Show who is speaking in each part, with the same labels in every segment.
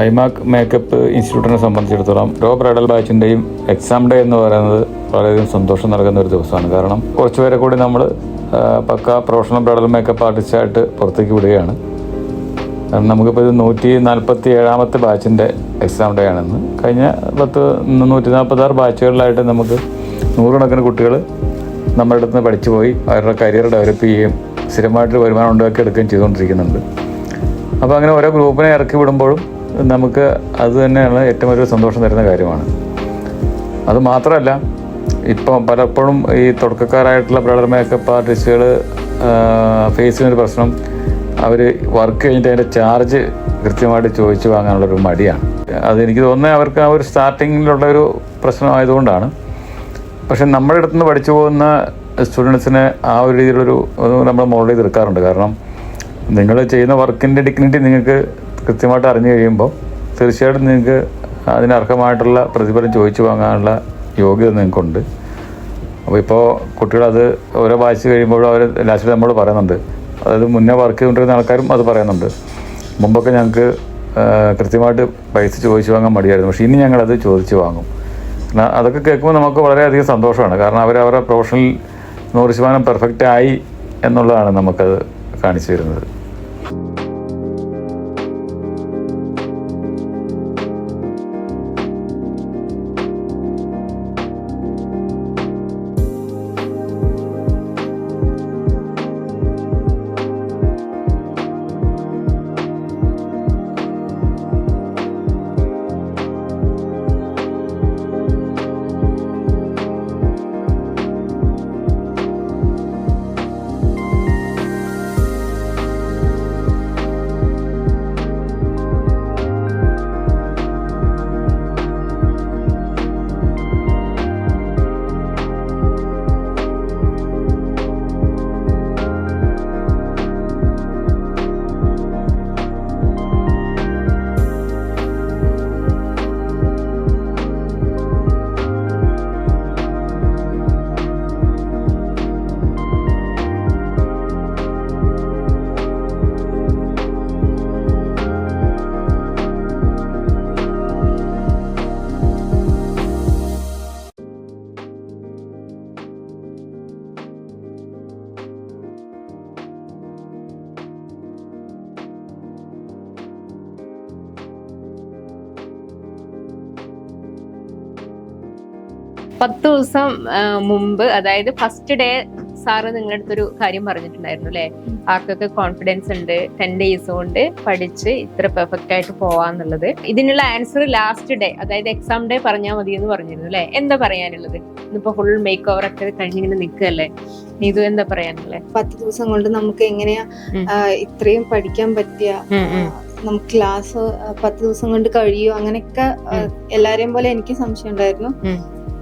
Speaker 1: IMAC makeup ഇൻസ്റ്റിറ്റ്യൂട്ടിനെ സംബന്ധിച്ചിടത്തോളം റോ ബ്രൈഡൽ ബാച്ചിന്റെയും എക്സാം ഡേ എന്ന് പറയുന്നത് വളരെയധികം സന്തോഷം നൽകുന്ന ഒരു ദിവസമാണ്. കാരണം കുറച്ച് പേരെ കൂടി നമ്മൾ പക്ക പ്രൊഫഷണൽ ബ്രൈഡൽ മേക്കപ്പ് ആർട്ടിസ്റ്റായിട്ട് പുറത്തേക്ക് വിടുകയാണ്. കാരണം നമുക്കിപ്പോൾ ഇത് നൂറ്റി നാൽപ്പത്തി ഏഴാമത്തെ ബാച്ചിന്റെ എക്സാം ഡേ ആണെന്ന്. കഴിഞ്ഞ പത്ത് നൂറ്റി നാൽപ്പത്താറ് ബാച്ചുകളിലായിട്ട് നമുക്ക് നൂറുകണക്കിന് കുട്ടികൾ നമ്മുടെ അടുത്ത് നിന്ന് പഠിച്ചു പോയി. അവരുടെ കരിയർ ഡെവലപ്പ് ചെയ്യുകയും സ്ഥിരമായിട്ട് വരുമാനം ഉണ്ടാക്കി എടുക്കുകയും ചെയ്തുകൊണ്ടിരിക്കുന്നുണ്ട്. അപ്പോൾ അങ്ങനെ ഓരോ ഗ്രൂപ്പിനെ ഇറക്കി വിടുമ്പോഴും നമുക്ക് അത് തന്നെയാണ് ഏറ്റവും വലിയ സന്തോഷം തരുന്ന കാര്യമാണ്. അത് മാത്രമല്ല ഇപ്പം പലപ്പോഴും ഈ തുടക്കക്കാരായിട്ടുള്ള ബ്രഡർ മേക്കപ്പ് ആർട്ടിസ്റ്റുകൾ ഫേസ് ചെയ്യുന്നൊരു പ്രശ്നം അവർ വർക്ക് കഴിഞ്ഞിട്ട് അതിന്റെ ചാർജ് കൃത്യമായിട്ട് ചോദിച്ചു വാങ്ങാനുള്ളൊരു മടിയാണ്. അതെനിക്ക് തോന്നുന്നത് അവർക്ക് ആ ഒരു സ്റ്റാർട്ടിങ്ങിലുള്ള ഒരു പ്രശ്നമായതുകൊണ്ടാണ്. പക്ഷെ നമ്മുടെ അടുത്തുനിന്ന് പഠിച്ചു പോകുന്ന സ്റ്റുഡൻസിന് ആ ഒരു രീതിയിലൊരു നമ്മൾ മോൾഡ് ചെയ്ത് എടുക്കാറുണ്ട് കാരണം നിങ്ങൾ ചെയ്യുന്ന വർക്കിന്റെ ഡിഗ്നിറ്റി നിങ്ങൾക്ക് കൃത്യമായിട്ട് അറിഞ്ഞു കഴിയുമ്പോൾ തീർച്ചയായിട്ടും നിങ്ങൾക്ക് അതിനർഹമായിട്ടുള്ള പ്രതിഫലം ചോദിച്ചു വാങ്ങാനുള്ള യോഗ്യത നിങ്ങൾക്കുണ്ട്. അപ്പോൾ ഇപ്പോൾ കുട്ടികളത് ഓരോ വായിച്ച് കഴിയുമ്പോഴും അവർ ലാസ്റ്റിൽ നമ്മൾ പറയുന്നുണ്ട്. അതായത് മുന്നേ വർക്ക് ചെയ്തുകൊണ്ടിരുന്ന ആൾക്കാരും അത് പറയുന്നുണ്ട്. മുമ്പൊക്കെ ഞങ്ങൾക്ക് കൃത്യമായിട്ട് പൈസ ചോദിച്ചു വാങ്ങാൻ മടിയായിരുന്നു. പക്ഷേ ഇനി ഞങ്ങളത് ചോദിച്ചു വാങ്ങും. അതൊക്കെ കേൾക്കുമ്പോൾ നമുക്ക് വളരെയധികം സന്തോഷമാണ്. കാരണം അവർ അവരുടെ പ്രൊഫഷണൽ നൂറ് ശതമാനം പെർഫെക്റ്റ് ആയി എന്നുള്ളതാണ് നമുക്കത് കാണിച്ചു തരുന്നത്.
Speaker 2: പത്ത് ദിവസം മുമ്പ് അതായത് ഫസ്റ്റ് ഡേ സാറ് നിങ്ങളുടെ അടുത്തൊരു കാര്യം പറഞ്ഞിട്ടുണ്ടായിരുന്നു അല്ലെ? ആർക്കൊക്കെ കോൺഫിഡൻസ് ഉണ്ട് ടെൻ ഡേയ്സ് കൊണ്ട് പഠിച്ച് ഇത്ര പെർഫെക്റ്റ് ആയിട്ട് പോവാന്നുള്ളത്. ഇതിനുള്ള ആൻസർ ലാസ്റ്റ് ഡേ അതായത് എക്സാം ഡേ പറഞ്ഞാൽ മതി എന്ന് പറഞ്ഞിരുന്നു അല്ലെ? എന്താ പറയാനുള്ളത്? ഇന്നിപ്പോ ഫുൾ മേക്ക് ഓവർ ഒക്കെ കഴിഞ്ഞിങ്ങനെ നിൽക്കുകയല്ലേ? ഇത് എന്താ പറയാനുള്ളത്?
Speaker 3: പത്ത് ദിവസം കൊണ്ട് നമുക്ക് എങ്ങനെയാ ഇത്രയും പഠിക്കാൻ പറ്റിയ. നമുക്ക് ക്ലാസ് പത്ത് ദിവസം കൊണ്ട് കഴിയോ അങ്ങനെയൊക്കെ എല്ലാരെയും പോലെ എനിക്ക് സംശയം ഉണ്ടായിരുന്നു.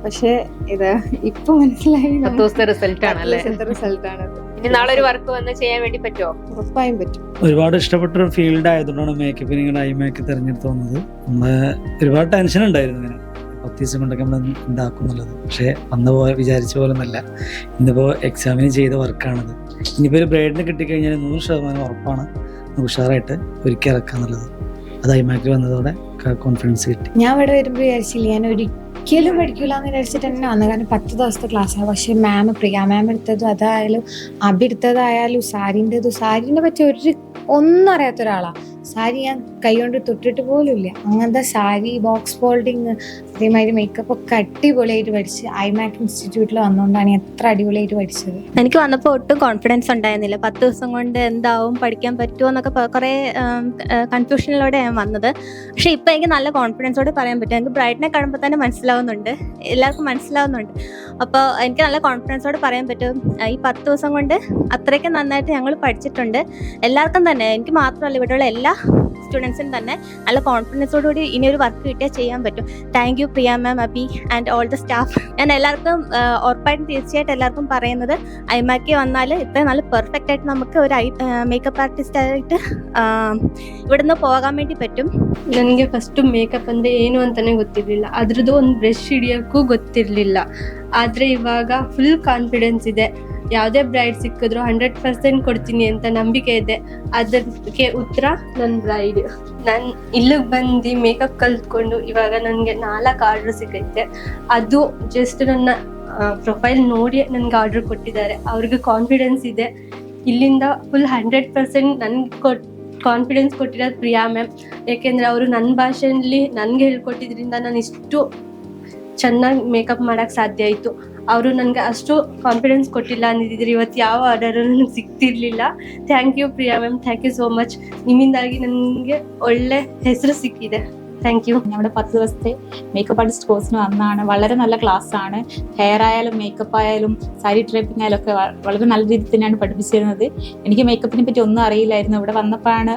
Speaker 3: പക്ഷെ ഇത് ഇപ്പൊ മനസ്സിലായി
Speaker 2: പത്ത് ദിവസത്തെ റിസൾട്ട് ആണ് അല്ലെ
Speaker 3: റിസൾട്ട് ആണ്
Speaker 2: ഇനി നാളെ ഒരു വർക്ക് വന്ന് ചെയ്യാൻ വേണ്ടി പറ്റുമോ
Speaker 3: ഉറപ്പായും പറ്റും.
Speaker 4: ഒരുപാട് ഇഷ്ടപ്പെട്ട ഒരു ഫീൽഡ് ആയതുകൊണ്ടാണ് മേക്കപ്പിന് ഇങ്ങനെ ഐ മേക്ക് തിരഞ്ഞെടുത്ത് വന്നത്. ഒരുപാട് ടെൻഷൻ ഉണ്ടായിരുന്നു ഇങ്ങനെ. പത്ത് ദിവസം കൊണ്ടൊക്കെ നമ്മൾ ഉണ്ടാക്കും എന്നുള്ളത്. പക്ഷേ വന്ന പോലെ വിചാരിച്ച പോലെ ഒന്നല്ല. ഇന്നിപ്പോൾ എക്സാമിന് ചെയ്ത വർക്കാണത് ഇനിയിപ്പോൾ ഒരു ബ്രേഡിന് കിട്ടിക്കഴിഞ്ഞാൽ നൂറ് ശതമാനം ഉറപ്പാണ്. ഉഷാറായിട്ട് ഒരുക്കി ഇറക്കുക എന്നുള്ളത് അത് ഐ മേക്കിൽ വന്നതോടെ കോൺഫിഡൻസ് കിട്ടി.
Speaker 5: ഞാൻ ഇവിടെ വരുമ്പോൾ വിചാരിച്ചില്ല ഞാൻ ഒരിക്കലും പഠിക്കൂല എന്ന് വിചാരിച്ചിട്ട് തന്നെ വന്നത്. കാരണം പത്ത് ദിവസത്തെ ക്ലാസ്സാണ് പക്ഷെ മാം പ്രിയ മാം എടുത്തതും അതായാലും അബി എടുത്തതായാലും സാരിന്റെതും സാരിനെ പറ്റി ഒരു ഒന്നും അറിയാത്ത ഒരാളാണ് സാരി ഞാൻ കൈകൊണ്ട് തൊട്ടിട്ട് പോലും ഇല്ല അങ്ങനത്തെ സാരി ബോക്സ് ഫോൾഡിങ് അതേമാതിരി മേക്കപ്പ് ഒക്കെ അടിപൊളിയായിട്ട് പഠിച്ച് ഐമാക് ഇൻസ്റ്റിറ്റ്യൂട്ടിൽ വന്നുകൊണ്ടാണ് എത്ര അടിപൊളിയായിട്ട് പഠിച്ചത്.
Speaker 6: എനിക്ക് വന്നപ്പോൾ ഒട്ടും കോൺഫിഡൻസ് ഉണ്ടായിരുന്നില്ല. പത്ത് ദിവസം കൊണ്ട് എന്താവും പഠിക്കാൻ പറ്റുമോ എന്നൊക്കെ കുറേ കൺഫ്യൂഷനിലൂടെ ഞാൻ വന്നത്. പക്ഷേ ഇപ്പം എനിക്ക് നല്ല കോൺഫിഡൻസോടെ പറയാൻ പറ്റും. എനിക്ക് ബ്രൈറ്റിനെ കാണുമ്പോൾ തന്നെ മനസ്സിലാവുന്നുണ്ട്. എല്ലാവർക്കും മനസ്സിലാവുന്നുണ്ട്. അപ്പോൾ എനിക്ക് നല്ല കോൺഫിഡൻസോട് പറയാൻ പറ്റും. ഈ പത്ത് ദിവസം കൊണ്ട് അത്രയ്ക്ക് നന്നായിട്ട് ഞങ്ങൾ പഠിച്ചിട്ടുണ്ട്. എല്ലാവർക്കും തന്നെ എനിക്ക് മാത്രമല്ല ഇവിടെയുള്ള എല്ലാ സ്റ്റുഡൻസിനും തന്നെ നല്ല കോൺഫിഡൻസോടുകൂടി ഇനി ഒരു വർക്ക് കിട്ടിയാൽ ചെയ്യാൻ പറ്റും. Thank you Priya ma'am Abi and all the staff ഞാൻ എല്ലാവർക്കും ഉറപ്പായിട്ടും തീർച്ചയായിട്ടും എല്ലാവർക്കും പറയുന്നത് ഐമാക്കി വന്നാൽ ഇത്ര നല്ല പെർഫെക്റ്റ് ആയിട്ട് നമുക്ക് ഒരു മേക്കപ്പ് ആർട്ടിസ്റ്റ് ആയിട്ട് ഇവിടുന്ന് പോകാൻ വേണ്ടി പറ്റും.
Speaker 7: നനക്ക് ഫസ്റ്റ് മേക്കപ്പ് ಮೇಕಪ್ ಅಂದರೆ ಏನು തന്നെ ಗೊತ್ತಿರಲಿಲ್ಲ ಅದ್ರದ್ದು ഒന്ന് ಬ್ರಷ್ ಹಿಡಿಯೋಕ್ಕೂ ಗೊತ್ತಿರಲಿಲ್ಲ. ಆದರೆ ಇವಾಗ ಫುಲ್ ಕಾನ್ಫಿಡೆನ್ಸ್ ಇದೆ. ಯಾವುದೇ ಬ್ರೈಡ್ ಸಿಕ್ಕಿದ್ರು ಹಂಡ್ರೆಡ್ ಪರ್ಸೆಂಟ್ ಕೊಡ್ತೀನಿ ಅಂತ ನಂಬಿಕೆ ಇದೆ. ಅದಕ್ಕೆ ಉತ್ತರ ನನ್ನ ಬ್ರೈಡ್ ನಾನು ಇಲ್ಲಿಗೆ ಬಂದು ಮೇಕಪ್ ಕಲ್ತ್ಕೊಂಡು ಇವಾಗ ನನಗೆ ನಾಲ್ಕು ಆರ್ಡ್ರ್ ಸಿಗೈತೆ. ಅದು ಜಸ್ಟ್ ನನ್ನ ಪ್ರೊಫೈಲ್ ನೋಡಿ ನನಗೆ ಆರ್ಡ್ರ್ ಕೊಟ್ಟಿದ್ದಾರೆ. ಅವ್ರಿಗೆ ಕಾನ್ಫಿಡೆನ್ಸ್ ಇದೆ. ಇಲ್ಲಿಂದ ಫುಲ್ ಹಂಡ್ರೆಡ್ ಪರ್ಸೆಂಟ್ ನನಗೆ ಕೊಟ್ ಕಾನ್ಫಿಡೆನ್ಸ್ ಕೊಟ್ಟಿರೋದು ಪ್ರಿಯಾ ಮ್ಯಾಮ್ ಯಾಕೆಂದರೆ ಅವರು ನನ್ನ ಭಾಷೆಯಲ್ಲಿ ನನಗೆ ಹೇಳ್ಕೊಟ್ಟಿದ್ರಿಂದ ನಾನು ಇಷ್ಟು ಚೆನ್ನಾಗಿ ಮೇಕಪ್ ಮಾಡಕ್ ಸಾಧ್ಯ ಆಯ್ತು. ಅವರು ನನಗೆ ಅಷ್ಟು ಕಾನ್ಫಿಡೆನ್ಸ್ ಕೊಟ್ಟಿಲ್ಲ ಅಂದಿದ್ದಿದ್ರೆ ಇವತ್ತು ಯಾವ ಆರ್ಡರ್ ನನಗೆ ಸಿಕ್ತಿರ್ಲಿಲ್ಲ thank you Priya ma'am thank you so much ನಿಮ್ಮಿಂದಾಗಿ ನನಗೆ ಒಳ್ಳೆ ಹೆಸರು ಸಿಕ್ಕಿದೆ. താങ്ക് യു
Speaker 8: നമ്മുടെ പത്ത് ദിവസത്തെ മേക്കപ്പ് ആർട്ടിസ്റ്റ് കോഴ്സിന് വന്നാണ് വളരെ നല്ല ക്ലാസ് ആണ്. ഹെയർ ആയാലും മേക്കപ്പ് ആയാലും സാരി ഡ്രൈപ്പിംഗ് ആയാലും ഒക്കെ വളരെ നല്ല രീതിയിൽ തന്നെയാണ് പഠിപ്പിച്ചിരുന്നത്. എനിക്ക് മേക്കപ്പിനെ പറ്റി ഒന്നും അറിയില്ലായിരുന്നു. ഇവിടെ വന്നപ്പോഴാണ്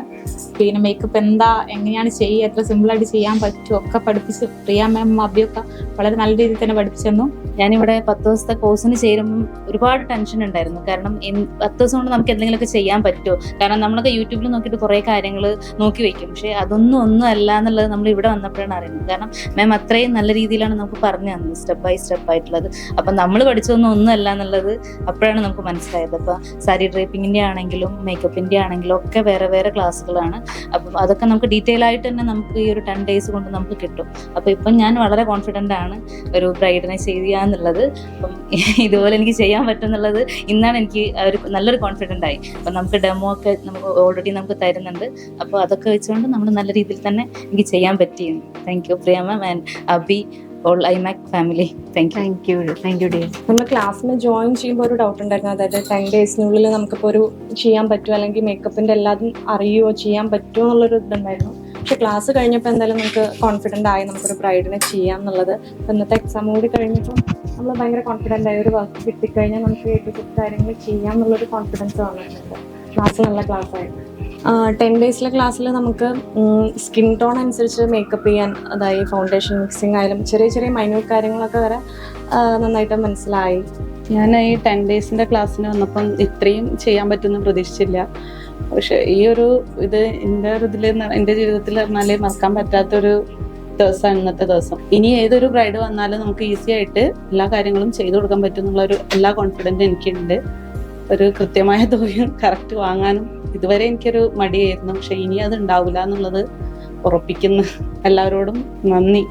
Speaker 8: പിന്നെ മേക്കപ്പ് എന്താ എങ്ങനെയാണ് ചെയ്യുക എത്ര സിമ്പിളായിട്ട് ചെയ്യാൻ പറ്റും ഒക്കെ പഠിപ്പിച്ച് പ്രിയ മാം അബിയൊക്കെ വളരെ നല്ല രീതിയിൽ തന്നെ പഠിപ്പിച്ചിരുന്നു.
Speaker 9: ഞാനിവിടെ പത്ത് ദിവസത്തെ കോഴ്സിന് ചേരുമ്പം ഒരുപാട് ടെൻഷൻ ഉണ്ടായിരുന്നു. കാരണം പത്ത് ദിവസം കൊണ്ട് നമുക്ക് എന്തെങ്കിലുമൊക്കെ ചെയ്യാൻ പറ്റുമോ? കാരണം നമ്മളൊക്കെ യൂട്യൂബിൽ നോക്കിയിട്ട് കുറേ കാര്യങ്ങൾ നോക്കി വെക്കും. പക്ഷേ അതൊന്നും ഒന്നും അല്ല എന്നുള്ളത് നമ്മൾ ഇവിടെ വന്നപ്പോഴാണ് അറിയുന്നത്. കാരണം മാം അത്രയും നല്ല രീതിയിലാണ് നമുക്ക് പറഞ്ഞു തന്നത്. സ്റ്റെപ്പ് ബൈ സ്റ്റെപ്പ് ആയിട്ടുള്ളത്. അപ്പം നമ്മൾ പഠിച്ചതൊന്നും ഒന്നും അല്ല എന്നുള്ളത് അപ്പോഴാണ് നമുക്ക് മനസ്സിലായത്. അപ്പം സാരി ഡ്രൈപ്പിങ്ങിന്റെ ആണെങ്കിലും മേക്കപ്പിന്റെ ആണെങ്കിലും ഒക്കെ വേറെ വേറെ ക്ലാസ്സുകളാണ് അപ്പം അതൊക്കെ നമുക്ക് ഡീറ്റെയിൽ ആയിട്ട് തന്നെ നമുക്ക് ഈ ഒരു ടെൻ ഡേയ്സ് കൊണ്ട് നമുക്ക് കിട്ടും. അപ്പോൾ ഇപ്പം ഞാൻ വളരെ കോൺഫിഡന്റ് ആണ് ഒരു ബ്രൈഡിനെ ചെയ്യുക എന്നുള്ളത്. അപ്പം ഇതുപോലെ എനിക്ക് ചെയ്യാൻ പറ്റുന്നുള്ളത് ഇന്നാണ് എനിക്ക് ഒരു നല്ലൊരു കോൺഫിഡന്റ് ആയി. അപ്പം നമുക്ക് ഡെമോ ഒക്കെ നമുക്ക് ഓൾറെഡി നമുക്ക് തരുന്നുണ്ട്. അപ്പോൾ അതൊക്കെ വെച്ചുകൊണ്ട് നമ്മൾ നല്ല രീതിയിൽ തന്നെ എനിക്ക് ചെയ്യാൻ പറ്റിയിരുന്നു thank you Priya ma'am and Abi all iMac family thank you
Speaker 2: thank you thank you dear
Speaker 10: നമ്മൾ ക്ലാസ്സിന് ജോയിൻ ചെയ്യുമ്പോൾ ഒരു ഡൗട്ട് ഉണ്ടായിരുന്നു. അതായത് ടെൻ ഡേയ്സിനുള്ളിൽ നമുക്കിപ്പോൾ ഒരു ചെയ്യാൻ പറ്റുമോ അല്ലെങ്കിൽ മേക്കപ്പിന്റെ എല്ലാതും അറിയുമോ ചെയ്യാൻ പറ്റുമോ എന്നുള്ളൊരു ഇതുണ്ടായിരുന്നു. പക്ഷെ ക്ലാസ് കഴിഞ്ഞപ്പോൾ എന്തായാലും നമുക്ക് കോൺഫിഡന്റ് ആയി നമുക്കൊരു ബ്രൈഡിനെ ചെയ്യാം എന്നുള്ളത്. അപ്പോൾ ഇന്നത്തെ എക്സാം കൂടി കഴിഞ്ഞപ്പോൾ നമ്മൾ ഭയങ്കര കോൺഫിഡന്റ് ആയി ഒരു വർക്ക് കിട്ടിക്കഴിഞ്ഞാൽ നമുക്ക് ഏറ്റവും കാര്യങ്ങൾ ചെയ്യാം എന്നുള്ളൊരു കോൺഫിഡൻസ് വന്നിട്ടുണ്ട്. ക്ലാസ് നല്ല ക്ലാസ് ആയിരുന്നു. ടെൻ ഡേയ്സിലെ ക്ലാസ്സിൽ നമുക്ക് സ്കിൻ ടോൺ അനുസരിച്ച് മേക്കപ്പ് ചെയ്യാൻ അതായത് ഫൗണ്ടേഷൻ മിക്സിംഗ് ആയാലും ചെറിയ ചെറിയ മൈന്യൂട്ട് കാര്യങ്ങളൊക്കെ വരെ നന്നായിട്ട് മനസ്സിലായി.
Speaker 11: ഞാൻ ഈ ടെൻ ഡേയ്സിന്റെ ക്ലാസ്സിന് വന്നപ്പം ഇത്രയും ചെയ്യാൻ പറ്റുമെന്ന് പ്രതീക്ഷിച്ചില്ല. പക്ഷെ ഈ ഒരു ഇത് എന്റെ ഒരു ഇതിൽ എന്റെ ജീവിതത്തിൽ പറഞ്ഞാൽ മറക്കാൻ പറ്റാത്തൊരു ദിവസമാണ് ഇന്നത്തെ ദിവസം. ഇനി ഏതൊരു ബ്രൈഡ് വന്നാലും നമുക്ക് ഈസി ആയിട്ട് എല്ലാ കാര്യങ്ങളും ചെയ്തു കൊടുക്കാൻ പറ്റും എന്നുള്ളൊരു എല്ലാ കോൺഫിഡന്റും എനിക്കുണ്ട്. ഒരു കൃത്യമായ തുകയും കറക്റ്റ് വാങ്ങാനും ഇതുവരെ എനിക്കൊരു മടിയായിരുന്നു. പക്ഷെ ഇനി അത് ഉണ്ടാവില്ല എന്നുള്ളത് ഉറപ്പിക്കുന്നു എല്ലാവരോടും നന്ദി.